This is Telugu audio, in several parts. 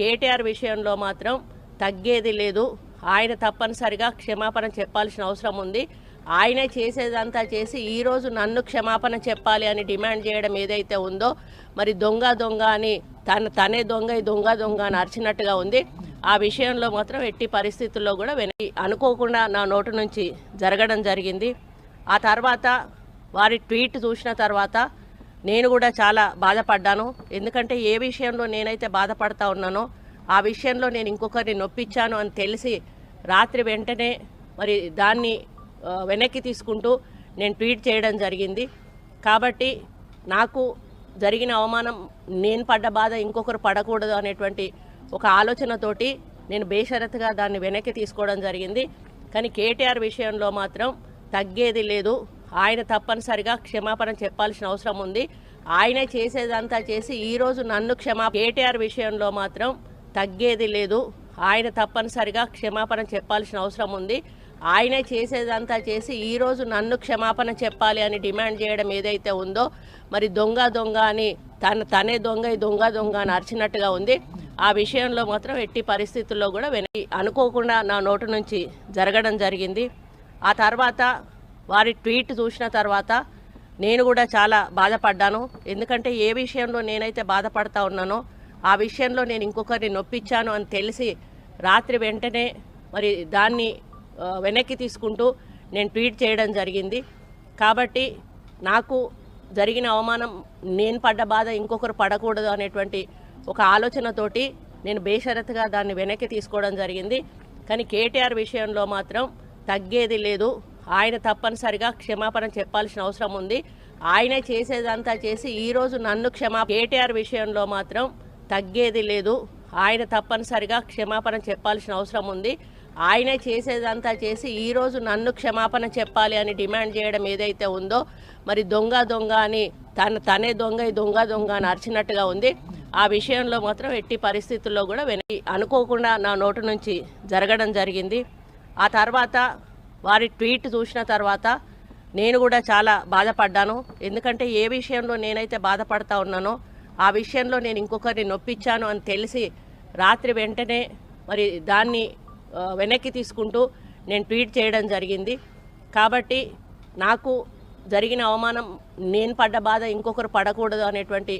కేటీఆర్ విషయంలో మాత్రం తగ్గేది లేదు. ఆయన తప్పనిసరిగా క్షమాపణ చెప్పాల్సిన అవసరం ఉంది. ఆయనే చేసేదంతా చేసి ఈరోజు నన్ను క్షమాపణ చెప్పాలి అని డిమాండ్ చేయడం ఏదైతే ఉందో మరి దొంగ దొంగ అని తన తనే దొంగ ఈ దొంగ దొంగ అని అరిచినట్టుగా ఉంది. ఆ విషయంలో మాత్రం ఎట్టి పరిస్థితుల్లో కూడా వెనక్కి అనుకోకుండా నా నోటు నుంచి జరగడం జరిగింది. ఆ తర్వాత వారి ట్వీట్ చూసిన తర్వాత నేను కూడా చాలా బాధపడ్డాను. ఎందుకంటే ఏ విషయంలో నేనైతే బాధపడతా ఉన్నానో ఆ విషయంలో నేను ఇంకొకరిని నొప్పించాను అని తెలిసి రాత్రి వెంటనే మరి దాన్ని వెనక్కి తీసుకుంటూ నేను ట్వీట్ చేయడం జరిగింది. కాబట్టి నాకు జరిగిన అవమానం నేను పడ్డ బాధ ఇంకొకరు పడకూడదు అనేటువంటి ఒక ఆలోచనతోటి నేను బేషరతుగా దాన్ని వెనక్కి తీసుకోవడం జరిగింది. కానీ కేటీఆర్ విషయంలో మాత్రం తగ్గేది లేదు. ఆయన తప్పనిసరిగా క్షమాపణ చెప్పాల్సిన అవసరం ఉంది. ఆయనే చేసేదంతా చేసి ఈరోజు నన్ను క్షమా కేటీఆర్ విషయంలో మాత్రం తగ్గేది లేదు. ఆయన తప్పనిసరిగా క్షమాపణ చెప్పాల్సిన అవసరం ఉంది. ఆయనే చేసేదంతా చేసి ఈరోజు నన్ను క్షమాపణ చెప్పాలి అని డిమాండ్ చేయడం ఏదైతే ఉందో మరి దొంగ దొంగ అని తన తనే దొంగ దొంగ దొంగ అని అరిచినట్టుగా ఉంది. ఆ విషయంలో మాత్రం ఎట్టి పరిస్థితుల్లో కూడా వెనక్కి అనుకోకుండా నా నోటు నుంచి జరగడం జరిగింది. ఆ తర్వాత వారి ట్వీట్ చూసిన తర్వాత నేను కూడా చాలా బాధపడ్డాను. ఎందుకంటే ఏ విషయంలో నేనైతే బాధపడతా ఉన్నానో ఆ విషయంలో నేను ఇంకొకరిని నొప్పించాను అని తెలిసి రాత్రి వెంటనే మరి దాన్ని వెనక్కి తీసుకుంటూ నేను ట్వీట్ చేయడం జరిగింది. కాబట్టి నాకు జరిగిన అవమానం నేను పడ్డ బాధ ఇంకొకరు పడకూడదు అనేటువంటి ఒక ఆలోచనతోటి నేను బేషరత్గా దాన్ని వెనక్కి తీసుకోవడం జరిగింది. కానీ కేటీఆర్ విషయంలో మాత్రం తగ్గేది లేదు. ఆయన తప్పనిసరిగా క్షమాపణ చెప్పాల్సిన అవసరం ఉంది. ఆయనే చేసేదంతా చేసి ఈరోజు నన్ను క్షమా కేటీఆర్ విషయంలో మాత్రం తగ్గేది లేదు. ఆయన తప్పనిసరిగా క్షమాపణ చెప్పాల్సిన అవసరం ఉంది. ఆయనే చేసేదంతా చేసి ఈరోజు నన్ను క్షమాపణ చెప్పాలి అని డిమాండ్ చేయడం ఏదైతే ఉందో మరి దొంగ దొంగ అని తన తనే దొంగ ఈ దొంగ దొంగ అని అరిచినట్టుగా ఉంది. ఆ విషయంలో మాత్రం ఎట్టి పరిస్థితుల్లో కూడా వెనక్కి అనుకోకుండా నా నోటు నుంచి జరగడం జరిగింది. ఆ తర్వాత వారి ట్వీట్ చూసిన తర్వాత నేను కూడా చాలా బాధపడ్డాను. ఎందుకంటే ఏ విషయంలో నేనైతే బాధపడతా ఉన్నానో ఆ విషయంలో నేను ఇంకొకరిని నొప్పించాను అని తెలిసి రాత్రి వెంటనే మరి దాన్ని వెనక్కి తీసుకుంటూ నేను ట్వీట్ చేయడం జరిగింది. కాబట్టి నాకు జరిగిన అవమానం నేను పడ్డ బాధ ఇంకొకరు పడకూడదు అనేటువంటి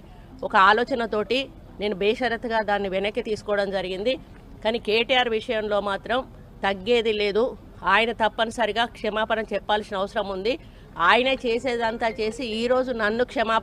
ఒక ఆలోచనతోటి నేను బేషరత్గా దాన్ని వెనక్కి తీసుకోవడం జరిగింది. కానీ కేటీఆర్ విషయంలో మాత్రం తగ్గేది లేదు. ఆయన తప్పనిసరిగా క్షమాపణ చెప్పాల్సిన అవసరం ఉంది. ఆయనే చేసేదంతా చేసి ఈరోజు నన్ను క్షమాపణ